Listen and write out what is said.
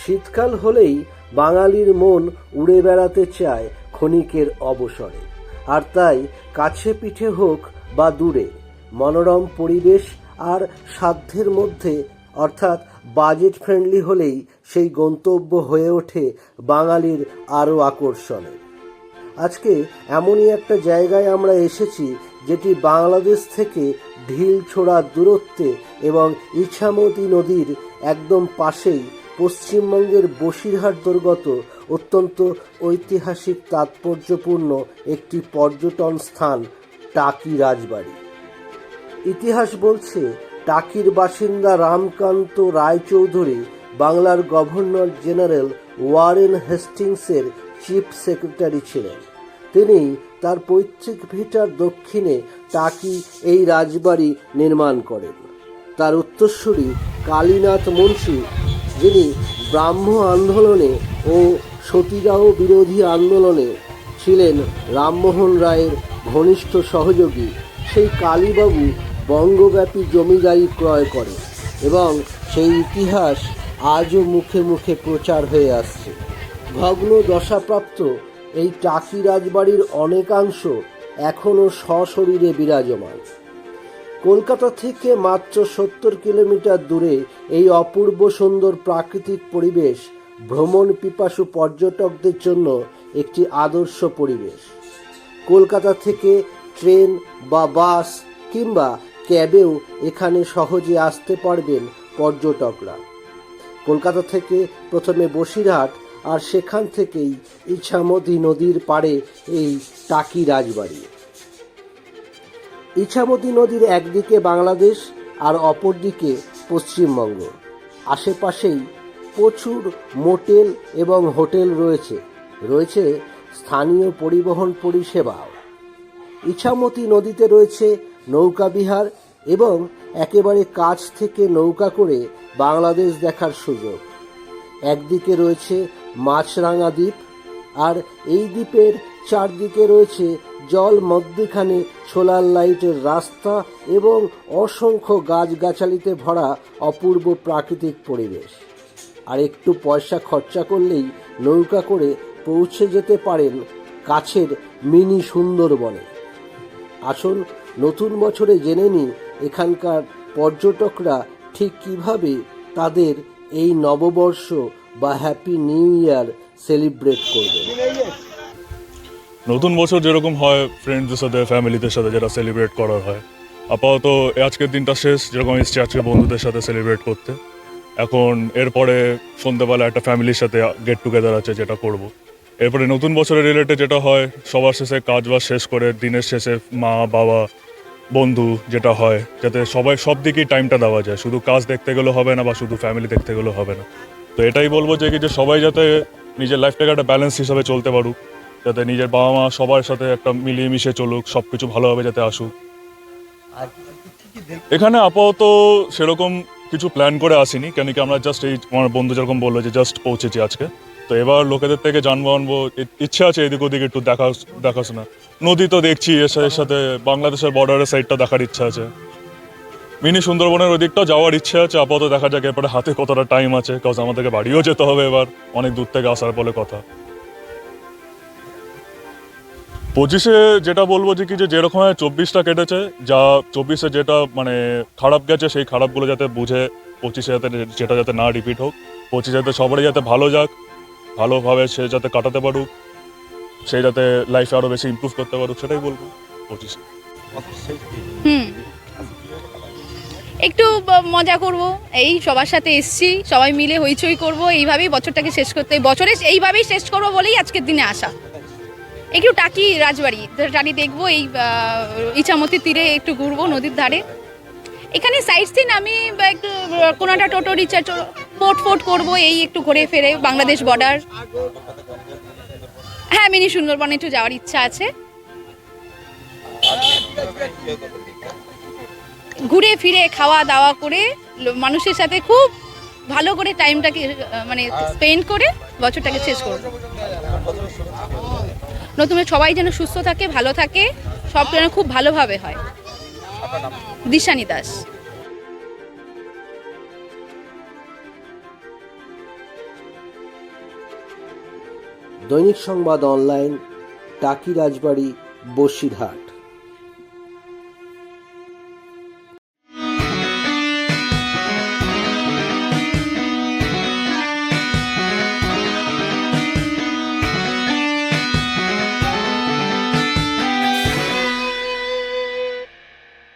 শীতকাল হলেই বাঙালির মন উড়ে বেড়াতে চায় ক্ষণিকের অবসরে। আর তাই কাছে পিঠে হোক বা দূরে, মনোরম পরিবেশ আর সাধ্যের মধ্যে, অর্থাৎ বাজেট ফ্রেন্ডলি হলেই সেই গন্তব্য হয়ে ওঠে বাঙালির আরও আকর্ষণে। আজকে এমনই একটা জায়গায় আমরা এসেছি যেটি বাংলাদেশ থেকে ঢিল ছোড়া দূরত্বে এবং ইছামতি নদীর একদম পাশেই পশ্চিমবঙ্গের বসিরহাট দুর্গত অত্যন্ত ঐতিহাসিক তাৎপর্যপূর্ণ একটি পর্যটন স্থান, টাকি রাজবাড়ি। ইতিহাস বলছে, টাকির বাসিন্দা রামকান্ত রায়চৌধুরী বাংলার গভর্নর জেনারেল ওয়ারেন হেস্টিংসের চিফ সেক্রেটারি ছিলেন। তিনি তার পৈতৃক ভিটার দক্ষিণে টাকি এই রাজবাড়ি নির্মাণ করেন। তার উত্তরসূরি কালীনাথ মুন্সী যিনি ব্রাহ্ম আন্দোলনে ও সতীদাহ বিরোধী আন্দোলনে ছিলেন রামমোহন রায়ের ঘনিষ্ঠ সহযোগী, সেই কালীবাবু বঙ্গব্যাপী জমিদারি ক্রয় করে এবং সেই ইতিহাস আজও মুখে মুখে প্রচার হয়ে আসছে। ভগ্ন দশাপ্রাপ্ত এই টাকি রাজবাড়ির অনেকাংশ এখনও সশরীরে বিরাজমান। কলকাতা থেকে মাত্র সত্তর কিলোমিটার দূরে এই অপূর্ব সুন্দর প্রাকৃতিক পরিবেশ ভ্রমণ পিপাসু পর্যটকদের জন্য একটি আদর্শ পরিবেশ। কলকাতা থেকে ট্রেন বা বাস কিংবা ক্যাবেও এখানে সহজে আসতে পারবেন পর্যটকরা। কলকাতা থেকে প্রথমে বসিরহাট আর সেখান থেকেই ইছামতি নদীর পাড়ে এই টাকি রাজবাড়ি। ইছামতি নদীর একদিকে বাংলাদেশ আর অপরদিকে পশ্চিমবঙ্গ। আশেপাশেই প্রচুর মোটেল এবং হোটেল রয়েছে। রয়েছে স্থানীয় পরিবহন পরিষেবাও ইছামতি নদীতে রয়েছে নৌকা বিহার এবং একেবারে কাছ থেকে নৌকা করে বাংলাদেশ দেখার সুযোগ। একদিকে রয়েছে মাছরাঙা দ্বীপ আর এই দ্বীপের চারদিকে রয়েছে জল, মধ্যখানে সোলার লাইটের রাস্তা এবং অসংখ্য গাছগাছালিতে ভরা অপূর্ব প্রাকৃতিক পরিবেশ। আর একটু পয়সা খরচা করলেই নৌকা করে পৌঁছে যেতে পারেন কাছের মিনি সুন্দরবনে। আসুন, নতুন বছরে জেনে নিই এখানকার পর্যটকরা ঠিক কীভাবে তাদের এই নববর্ষ বা হ্যাপি নিউ ইয়ার সেলিব্রেট করবে নতুন বছর যেরকম হয় ফ্রেন্ডসদের সাথে ফ্যামিলিদের সাথে যেটা সেলিব্রেট করার হয়। আপাতত আজকের দিনটা শেষ, যেরকম এসছি আজকে বন্ধুদের সাথে সেলিব্রেট করতে। এখন এরপরে সন্ধ্যেবেলা একটা ফ্যামিলির সাথে গেট টুগেদার আছে যেটা করব। এরপরে নতুন বছরের রিলেটেড যেটা হয়, সবার শেষে কাজ বাজ শেষ করে দিনের শেষে মা, বাবা, বন্ধু যেটা হয়, যাতে সবাই সব দিকেই টাইমটা দেওয়া যায়। শুধু কাজ দেখতে গেলেও হবে না বা শুধু ফ্যামিলি দেখতে গেলেও হবে না। তো এটাই বলব যে কি যে সবাই যাতে নিজের লাইফটাকে একটা ব্যালেন্স হিসাবে চলতে পারুক। যাতে নিজের বাবা মা সবার সাথে একটা মিলিয়ে মিশে চলুক সব কিছু ভালোভাবে যাতে আসুক। এখানে আপাতত সেরকম কিছু প্ল্যান করে আসিনি কেন কি আমরা জাস্ট এই আমার বন্ধু যেরকম বলল যে জাস্ট পৌঁছেছি আজকে। তো এবার লোকেদের থেকে জানব আনব ইচ্ছে আছে এদিক ওদিক একটু দেখা দেখাশোনা নদী তো দেখছি এর সাথে সাথে বাংলাদেশের বর্ডারের সাইডটা দেখার ইচ্ছা আছে। মিনি সুন্দরবনের ওই দিকটা যাওয়ার ইচ্ছে আছে আপাতত দেখা যাক এরপরে হাতে কতটা টাইম আছে কজ আমাদেরকে বাড়িও যেতে হবে এবার অনেক দূর থেকে আসার বলে কথা। পঁচিশে যেটা বলব যে কি যে যেরকম চব্বিশটা কেটেছে, যা চব্বিশে যেটা মানে খারাপ গেছে, সেই খারাপগুলো যাতে বুঝে পঁচিশে যাতে যেটা যাতে না রিপিট হোক। পঁচিশে যাতে সবারই যাতে ভালো যাক, ভালোভাবে সে যাতে কাটাতে পারুক, সে যাতে লাইফে আরও বেশি ইমপ্রুভ করতে পারুক, সেটাই বলব পঁচিশে। একটু মজা করব। এই সবার সাথে এসছি, সবাই মিলে হইচই করব। এইভাবেই বছরটাকে শেষ করতে বছরে এইভাবেই শেষ করব বলেই আজকের দিনে আসা একটু টাকি রাজবাড়ি। রানী দেখব এই আহ, তীরে একটু ঘুরবো নদীর ধারে। এখানে সাইড সিন আমি একটু কোনাটা টোটো রিচার্জ পোট ফোট করব এই একটু ঘুরে ফেরে বাংলাদেশ বর্ডার হ্যাঁ মিনি সুন্দরবনে একটু যাওয়ার ইচ্ছা আছে। ঘুরে ফিরে খাওয়া দাওয়া করে মানুষের সাথে খুব ভালো করে টাইমটাকে মানে স্পেন্ড করে বছরটাকে শেষ করব। নতুন সবাই যেন সুস্থ থাকে, ভালো থাকে, সব যেন খুব ভালোভাবে হয়। দিশানি দাস। দৈনিক সংবাদ অনলাইন, টাকি রাজবাড়ি, বসিরহাট।